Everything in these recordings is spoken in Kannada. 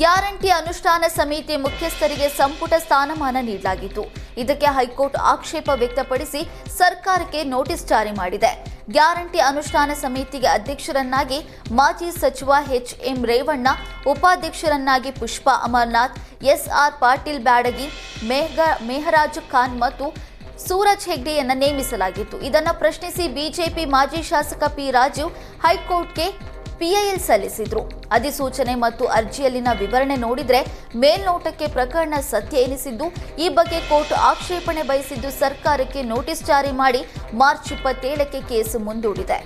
ಗ್ಯಾರಂಟಿ ಅನುಷ್ಠಾನ ಸಮಿತಿ ಮುಖ್ಯಸ್ಥರಿಗೆ ಸಂಪುಟ ಸ್ಥಾನಮಾನ ನೀಡಲಾಗಿತ್ತು. ಇದಕ್ಕೆ ಹೈಕೋರ್ಟ್ ಆಕ್ಷೇಪ ವ್ಯಕ್ತಪಡಿಸಿ ಸರ್ಕಾರಕ್ಕೆ ನೋಟಿಸ್ ಜಾರಿ ಮಾಡಿದೆ. ಗ್ಯಾರಂಟಿ ಅನುಷ್ಠಾನ ಸಮಿತಿಗೆ ಅಧ್ಯಕ್ಷರನ್ನಾಗಿ ಮಾಜಿ ಸಚಿವ ಎಚ್ ಎಂ ರೇವಣ್ಣ, ಉಪಾಧ್ಯಕ್ಷರನ್ನಾಗಿ ಪುಷ್ಪಾ ಅಮರ್ನಾಥ್, ಎಸ್ಆರ್ ಪಾಟೀಲ್ ಬ್ಯಾಡಗಿ ಮೇಹ ಮೇಹರಾಜ್ ಖಾನ್ ಮತ್ತು ಸೂರಜ್ ಹೆಗ್ಡೆಯನ್ನು ನೇಮಿಸಲಾಗಿತ್ತು. ಇದನ್ನು ಪ್ರಶ್ನಿಸಿ ಬಿಜೆಪಿ ಮಾಜಿ ಶಾಸಕ ಪಿ ರಾಜೀವ್ ಹೈಕೋರ್ಟ್ಗೆ ಪಿಐಎಲ್ ಸಲ್ಲಿಸಿದ್ರು. ಅಧಿಸೂಚನೆ ಮತ್ತು ಅರ್ಜಿಯಲ್ಲಿನ ವಿವರಣೆ ನೋಡಿದ್ರೆ ಮೇಲ್ನೋಟಕ್ಕೆ ಪ್ರಕರಣ ಸತ್ಯ ಎನಿಸಿದ್ದು, ಈ ಬಗ್ಗೆ ಕೋರ್ಟ್ ಆಕ್ಷೇಪಣೆ ಬಯಸಿದ್ದು ಸರ್ಕಾರಕ್ಕೆ ನೋಟಿಸ್ ಜಾರಿ ಮಾಡಿ ಮಾರ್ಚ್ ಇಪ್ಪತ್ತೇಳಕ್ಕೆ ಕೇಸು ಮುಂದೂಡಿದೆ.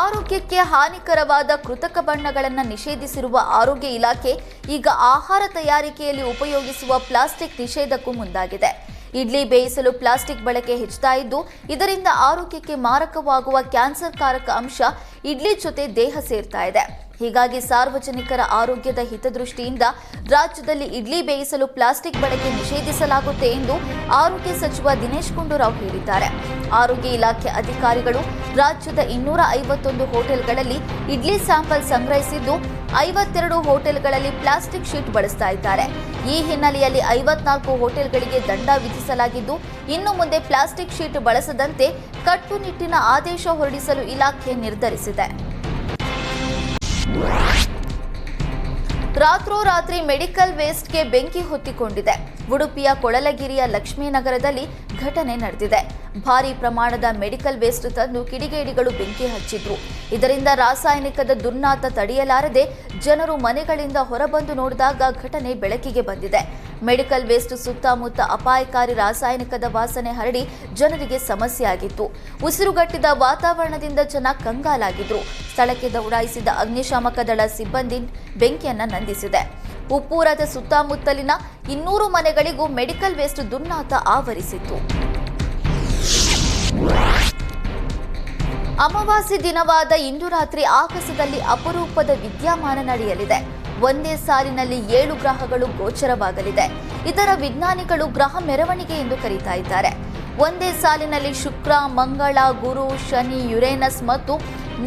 ಆರೋಗ್ಯಕ್ಕೆ ಹಾನಿಕರವಾದ ಕೃತಕ ಬಣ್ಣಗಳನ್ನು ನಿಷೇಧಿಸಿರುವ ಆರೋಗ್ಯ ಇಲಾಖೆ ಈಗ ಆಹಾರ ತಯಾರಿಕೆಯಲ್ಲಿ ಉಪಯೋಗಿಸುವ ಪ್ಲಾಸ್ಟಿಕ್ ನಿಷೇಧಕ್ಕೂ ಮುಂದಾಗಿದೆ. ಇಡ್ಲಿ ಬೇಯಿಸಲು ಪ್ಲಾಸ್ಟಿಕ್ ಬಳಕೆ ಹೆಚ್ಚುತ್ತಾ ಇದ್ದು, ಇದರಿಂದ ಆರೋಗ್ಯಕ್ಕೆ ಮಾರಕವಾಗುವ ಕ್ಯಾನ್ಸರ್ ಕಾರಕ ಅಂಶ ಇಡ್ಲಿ ಜೊತೆ ದೇಹ ಸೇರ್ತಾ ಇದೆ. ಹೀಗಾಗಿ ಸಾರ್ವಜನಿಕರ ಆರೋಗ್ಯದ ಹಿತದೃಷ್ಟಿಯಿಂದ ರಾಜ್ಯದಲ್ಲಿ ಇಡ್ಲಿ ಬೇಯಿಸಲು ಪ್ಲಾಸ್ಟಿಕ್ ಬಳಕೆ ನಿಷೇಧಿಸಲಾಗುತ್ತೆ ಎಂದು ಆರೋಗ್ಯ ಸಚಿವ ದಿನೇಶ್ ಗುಂಡೂರಾವ್ ಹೇಳಿದ್ದಾರೆ. ಆರೋಗ್ಯ ಇಲಾಖೆ ಅಧಿಕಾರಿಗಳು ರಾಜ್ಯದ ಇನ್ನೂರ ಐವತ್ತೊಂದು ಹೋಟೆಲ್ಗಳಲ್ಲಿ ಇಡ್ಲಿ ಸ್ಯಾಂಪಲ್ ಸಂಗ್ರಹಿಸಿದ್ದು ಐವತ್ತೆರಡು ಹೋಟೆಲ್ಗಳಲ್ಲಿ ಪ್ಲಾಸ್ಟಿಕ್ ಶೀಟ್ ಬಳಸ್ತಾ ಇದ್ದಾರೆ. ಈ ಹಿನ್ನೆಲೆಯಲ್ಲಿ ಐವತ್ನಾಲ್ಕು ಹೋಟೆಲ್ಗಳಿಗೆ ದಂಡ ವಿಧಿಸಲಾಗಿದ್ದು, ಇನ್ನು ಮುಂದೆ ಪ್ಲಾಸ್ಟಿಕ್ ಶೀಟ್ ಬಳಸದಂತೆ ಕಟ್ಟುನಿಟ್ಟಿನ ಆದೇಶ ಹೊರಡಿಸಲು ಇಲಾಖೆ ನಿರ್ಧರಿಸಿದೆ. ರಾತ್ರೋರಾತ್ರಿ ಮೆಡಿಕಲ್ ವೇಸ್ಟ್ಗೆ ಬೆಂಕಿ ಹೊತ್ತಿಕೊಂಡಿದೆ. ಉಡುಪಿಯ ಕೊಳಲಗಿರಿಯ ಲಕ್ಷ್ಮೀನಗರದಲ್ಲಿ ಘಟನೆ ನಡೆದಿದೆ. ಭಾರಿ ಪ್ರಮಾಣದ ಮೆಡಿಕಲ್ ವೇಸ್ಟ್ ತಂದು ಕಿಡಿಗೇಡಿಗಳು ಬೆಂಕಿ ಹಚ್ಚಿದ್ರು. ಇದರಿಂದ ರಾಸಾಯನಿಕದ ದುರ್ನಾತ ತಡೆಯಲಾರದೆ ಜನರು ಮನೆಗಳಿಂದ ಹೊರಬಂದು ನೋಡಿದಾಗ ಘಟನೆ ಬೆಳಕಿಗೆ ಬಂದಿದೆ. ಮೆಡಿಕಲ್ ವೇಸ್ಟ್ ಸುತ್ತಮುತ್ತ ಅಪಾಯಕಾರಿ ರಾಸಾಯನಿಕದ ವಾಸನೆ ಹರಡಿ ಜನರಿಗೆ ಸಮಸ್ಯೆಯಾಗಿತ್ತು. ಉಸಿರುಗಟ್ಟಿದ ವಾತಾವರಣದಿಂದ ಜನ ಕಂಗಾಲಾಗಿದ್ರು. ಸ್ಥಳಕ್ಕೆ ದೌಡಾಯಿಸಿದ ಅಗ್ನಿಶಾಮಕ ದಳ ಸಿಬ್ಬಂದಿ ಬೆಂಕಿಯನ್ನ ನಂದಿಸಿದೆ. ಉಪ್ಪೂರದ ಸುತ್ತಮುತ್ತಲಿನ ಇನ್ನೂರು ಮನೆಗಳಿಗೂ ಮೆಡಿಕಲ್ ವೇಸ್ಟ್ ದುರ್ನಾತ ಆವರಿಸಿತ್ತು. ಅಮಾವಾಸ್ಯೆ ದಿನವಾದ ಇಂದು ರಾತ್ರಿ ಆಕಾಶದಲ್ಲಿ ಅಪರೂಪದ ವಿದ್ಯಮಾನ ನಡೆಯಲಿದೆ. ಒಂದೇ ಸಾಲಿನಲ್ಲಿ ಏಳು ಗ್ರಹಗಳು ಗೋಚರವಾಗಲಿದೆ. ಇದರ ವಿಜ್ಞಾನಿಗಳು ಗ್ರಹ ಮೆರವಣಿಗೆ ಎಂದು ಕರೀತಾ ಇದ್ದಾರೆ. ಒಂದೇ ಸಾಲಿನಲ್ಲಿ ಶುಕ್ರ, ಮಂಗಳ, ಗುರು, ಶನಿ, ಯುರೇನಸ್ ಮತ್ತು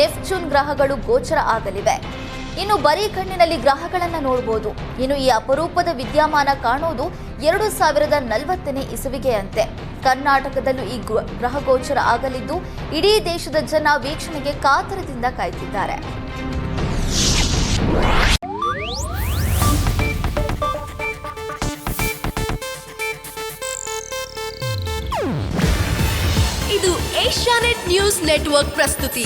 ನೆಫ್ಚೂನ್ ಗ್ರಹಗಳು ಗೋಚರ ಆಗಲಿವೆ. ಇನ್ನು ಬರೀ ಕಣ್ಣಿನಲ್ಲಿ ಗ್ರಹಗಳನ್ನು ನೋಡಬಹುದು ಇನ್ನು ಈ ಅಪರೂಪದ ವಿದ್ಯಮಾನ ಕಾಣೋದು ಎರಡು ಸಾವಿರದ ನಲವತ್ತನೇ ಇಸುವಿಗೆಯಂತೆ. ಕರ್ನಾಟಕದಲ್ಲೂ ಈ ಗೃ- ಗ್ರಹ ಗೋಚರ ಆಗಲಿದ್ದು, ಇಡೀ ದೇಶದ ಜನ ವೀಕ್ಷಣೆಗೆ ಕಾತರದಿಂದ ಕಾಯ್ತಿದ್ದಾರೆ. ಇದು ಏಷ್ಯಾನೆಟ್ ನ್ಯೂಸ್ ನೆಟ್ವರ್ಕ್ ಪ್ರಸ್ತುತಿ.